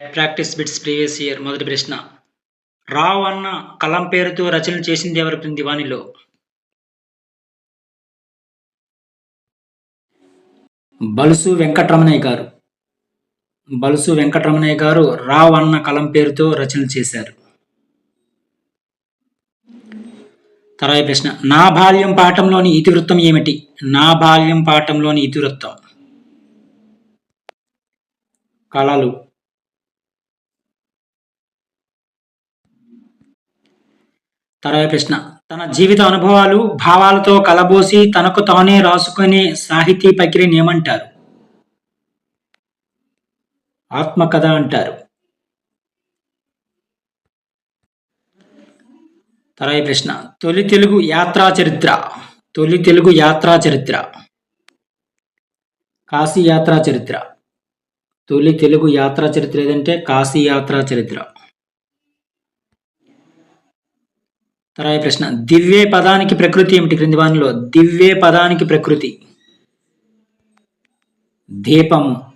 Practice bits previous year మొదటి ప్రశ్న. రావ్ అన్న కలం పేరుతో రచన చేసింది ఎవరు క్రింది వాణిలో బలుసు వెంకటరమణయ్య గారు. బలుసు వెంకటరమణయ్య గారు రావ్ అన్న కలం పేరుతో రచన చేశారు. తర్వాత ప్రశ్న. నా బాల్యం పాఠంలోని ఇతివృత్తం ఏమిటి? నా బాల్యం పాఠంలోని ఇతివృత్తం. కళలు. తర్వాత ప్రశ్న తన జీవిత అనుభవాలు భావాలతో కలబోసి తనకు తానే రాసుకునే సాహితీ పకిరిని ఏమంటారు ఆత్మకథ అంటారు. తర్వాత ప్రశ్న తొలి తెలుగు యాత్రా చరిత్ర. తొలి తెలుగు యాత్రా చరిత్ర. కాశీ యాత్రా చరిత్ర. తొలి తెలుగు యాత్రా చరిత్ర ఏదంటే కాశీ యాత్రా చరిత్ర. తర్వాత ప్రశ్న. దివ్యే పదానికి ప్రకృతి ఏమిటి? క్రింది వానిలో దివ్యే పదానికి ప్రకృతి. దీపము.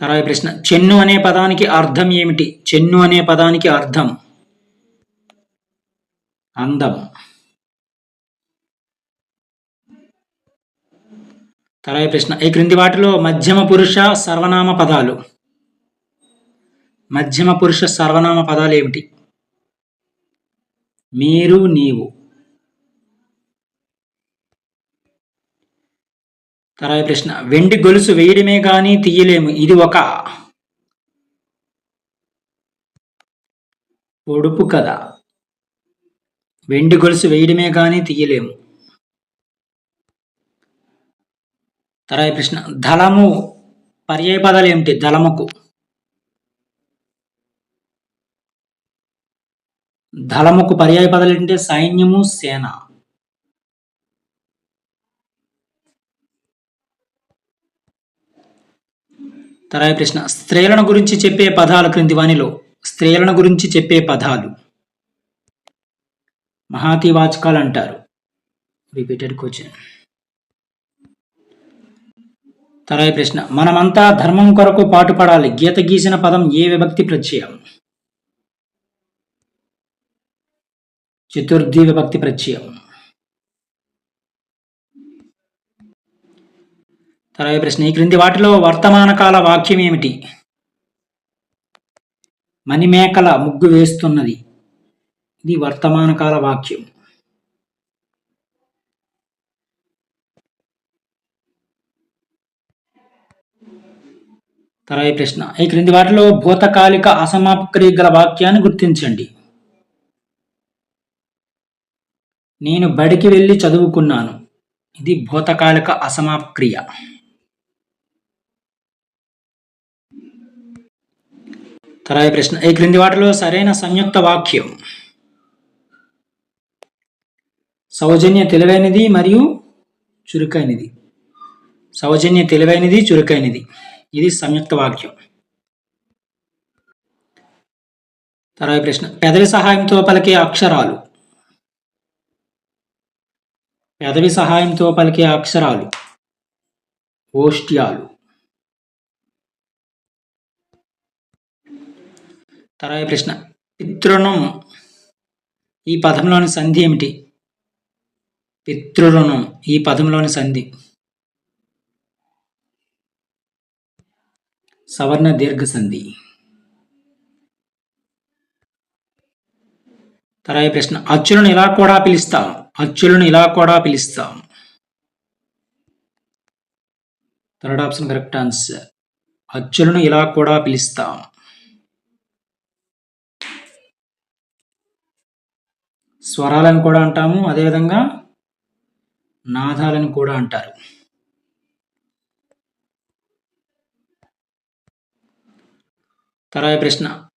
తర్వాత ప్రశ్న. చెన్ను అనే పదానికి అర్థం ఏమిటి? చెన్ను అనే పదానికి అర్థం. అందం. తర్వాత ప్రశ్న. ఈ క్రింది వాటిలో మధ్యమ పురుష సర్వనామ పదాలు. మధ్యమ పురుష సర్వనామ పదాలు ఏమిటి? మీరు నీవు. తర్వాత ప్రశ్న. వెండి గొలుసు వేయడమే కానీ తీయలేము. ఇది ఒక పొడుపు కథ. వెండి గొలుసు వేయడమే కానీ తీయలేము. తర్వాత ప్రశ్న. దళము పర్యాయ పదాలు ఏమిటి? దళముకు దళముకు పర్యాయ పదాలు ఏంటంటే సైన్యము సేన. తర్వాత ప్రశ్న. స్త్రీలను గురించి చెప్పే పదాలు క్రింది వానిలో. స్త్రీలను గురించి చెప్పే పదాలు. మహాతివాచకాలు అంటారు. రిపీటెడ్ క్వశ్చన్ తర్వాత ప్రశ్న. మనమంతా ధర్మం కొరకు పాటుపడాలి. గీత గీసిన పదం ఏ విభక్తి ప్రత్యయం? చతుర్థి విభక్తి ప్రత్యయం. తర్వాత ప్రశ్న ఈ క్రింది వాటిలో వర్తమాన కాల వాక్యం ఏమిటి? మణిమేకల ముగ్గు వేస్తున్నది. ఇది వర్తమాన కాల వాక్యం. తర్వాత ప్రశ్న ఈ క్రింది వాటిలో భూతకాలిక అసమాపక్రియ గల వాక్యాన్ని గుర్తించండి. నేను బడికి వెళ్ళి చదువుకున్నాను. ఇది భూతకాలిక అసమాపక్రియ తర్వాత ప్రశ్న. ఈ క్రింది వాటిలో సరైన సంయుక్త వాక్యం? సౌజన్య తెలివైనది మరియు చురుకైనది. సౌజన్య తెలివైనది చురుకైనది. ఇది సంయుక్త వాక్యం. తర్వాత ప్రశ్న. పెదవి సహాయంతో పలికే అక్షరాలు. పెదవి సహాయంతో పలికే అక్షరాలు. ఓష్ట్యాలు. తర్వాత ప్రశ్న. పితృణం. ఈ పదంలోని సంధి ఏమిటి? పితృరుణం ఈ పదంలోని సంధి. సవర్ణ దీర్ఘ సంధి. తర్వాత ప్రశ్న. అచ్చులను ఇలా కూడా పిలుస్తాం. అచ్చులను ఇలా కూడా పిలుస్తాం. Third option correct answer. అచ్చులను ఇలా కూడా పిలుస్తాం. స్వరాలను కూడా అంటాము అదేవిధంగా నాదాలను కూడా అంటారు. తర్వాత ప్రశ్న.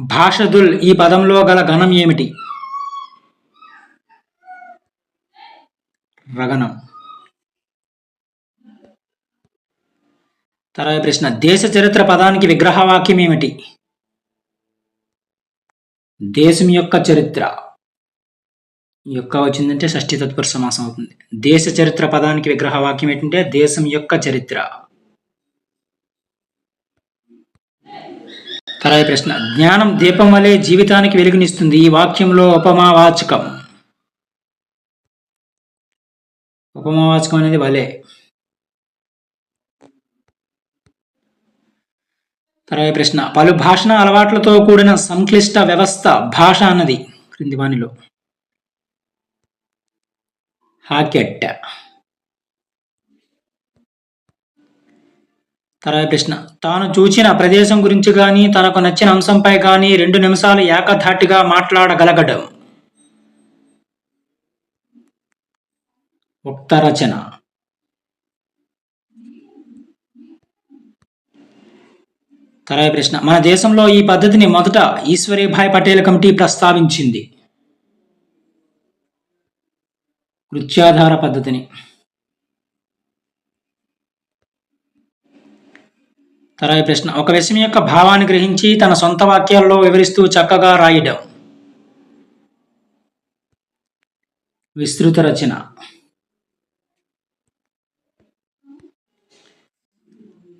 భాషదుల్ ఈ పదంలో గల గణం ఏమిటి? రగణం. తర్వాత ప్రశ్న దేశ చరిత్ర పదానికి విగ్రహవాక్యం ఏమిటి? దేశం యొక్క చరిత్ర. యొక్క వచ్చిందంటే షష్ఠి తత్పురుష సమాసం అవుతుంది. దేశ చరిత్ర పదానికి విగ్రహ వాక్యం ఏంటంటే దేశం యొక్క చరిత్ర. తర్వాత ప్రశ్న జ్ఞానం దీపం వలె జీవితానికి వెలుగునిస్తుంది. ఈ వాక్యంలో ఉపమావాచకం. ఉపమావాచకం అనేది భలే. తర్వాత ప్రశ్న పలు భాషణ అలవాట్లతో కూడిన సంక్లిష్ట వ్యవస్థ భాష అన్నది క్రింది వానిలో హాకెట్. తర్వాత ప్రశ్న తాను చూచిన ప్రదేశం గురించి కానీ తనకు నచ్చిన అంశంపై కానీ రెండు నిమిషాలు ఏకధాటిగా మాట్లాడగలగడం. ఉక్త రచన తర్వాత ప్రశ్న. మన దేశంలో ఈ పద్ధతిని మొదట ఈశ్వరీభాయ్ పటేల్ కమిటీ ప్రస్తావించింది. వృత్యాధార పద్ధతిని. తర్వాత ప్రశ్న. ఒక విషయం యొక్క భావాన్ని గ్రహించి తన సొంత వాక్యాల్లో వివరిస్తూ చక్కగా రాయడం. విస్తృత రచన.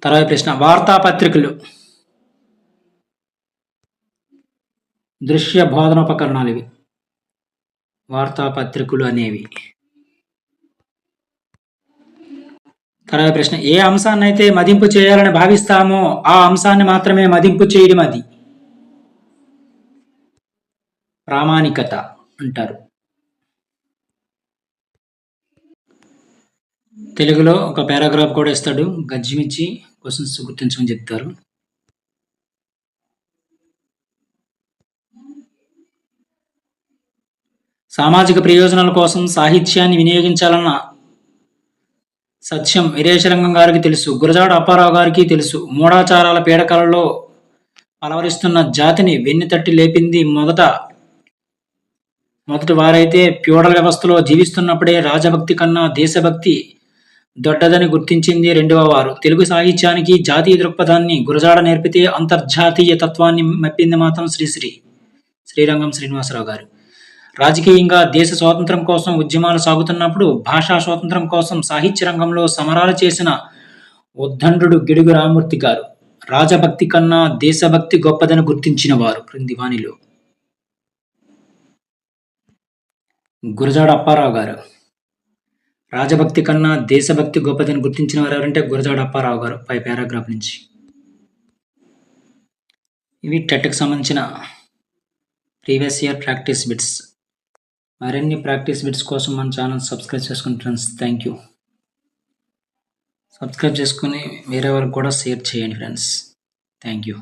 తర్వాత ప్రశ్న వార్తాపత్రికలు. దృశ్య బోధనోపకరణాలు ఇవి వార్తాపత్రికలు అనేవి. తర్వాత ప్రశ్న ఏ అంశాన్ని అయితే మదింపు చేయాలని భావిస్తామో ఆ అంశాన్ని మాత్రమే మదింపు చేయడం అది. ప్రామాణికత అంటారు. తెలుగులో ఒక పారాగ్రాఫ్ కూడా ఇస్తాడు. గజ్జిమిచ్చి క్వశ్చన్స్ గుర్తించమని చెప్తారు. సామాజిక ప్రయోజనాల కోసం సాహిత్యాన్ని వినియోగించాలన్న సత్యం వీరేశరంగం గారికి తెలుసు. గురజాడ అప్పారావు గారికి తెలుసు. మూఢాచారాల పీడకలలో అలవరిస్తున్న జాతిని వెన్ను తట్టి లేపింది మొదట మొదటి వారైతే ప్యూడల్ వ్యవస్థలో జీవిస్తున్నప్పుడే రాజభక్తి కన్నా దేశభక్తి దొడ్డదని గుర్తించింది రెండవ వారు. తెలుగు సాహిత్యానికి జాతీయ దృక్పథాన్ని గురజాడ నేర్పితే అంతర్జాతీయ తత్వాన్ని మెప్పింది మాత్రం శ్రీశ్రీ శ్రీరంగం శ్రీనివాసరావు గారు. రాజకీయంగా దేశ స్వాతంత్రం కోసం ఉద్యమాలు సాగుతున్నప్పుడు భాషా స్వాతంత్రం కోసం సాహిత్య రంగంలో సమరాలు చేసిన ఉద్దండు గిడుగు రామూర్తి గారు రాజభక్తి కన్నా దేశభక్తి గొప్పదని గుర్తించిన వారు క్రింది వాణిలో. గురజాడ అప్పారావు గారు. రాజభక్తి కన్నా దేశభక్తి గొప్పదని గుర్తించిన వారు ఎవరంటే గురజాడ అప్పారావు గారు పై పారాగ్రాఫ్ నుంచి. ఇవి టెట్కి సంబంధించిన ప్రీవియస్ ఇయర్ ప్రాక్టీస్ బిట్స్. మరిన్ని ప్రాక్టీస్ బిట్స్ కోసం మన ఛానల్ సబ్స్క్రైబ్ చేసుకుని ఫ్రెండ్స్ థ్యాంక్ యూ. సబ్స్క్రైబ్ చేసుకుని వేరే వాళ్ళకి కూడా షేర్ చేయండి ఫ్రెండ్స్ థ్యాంక్ యూ.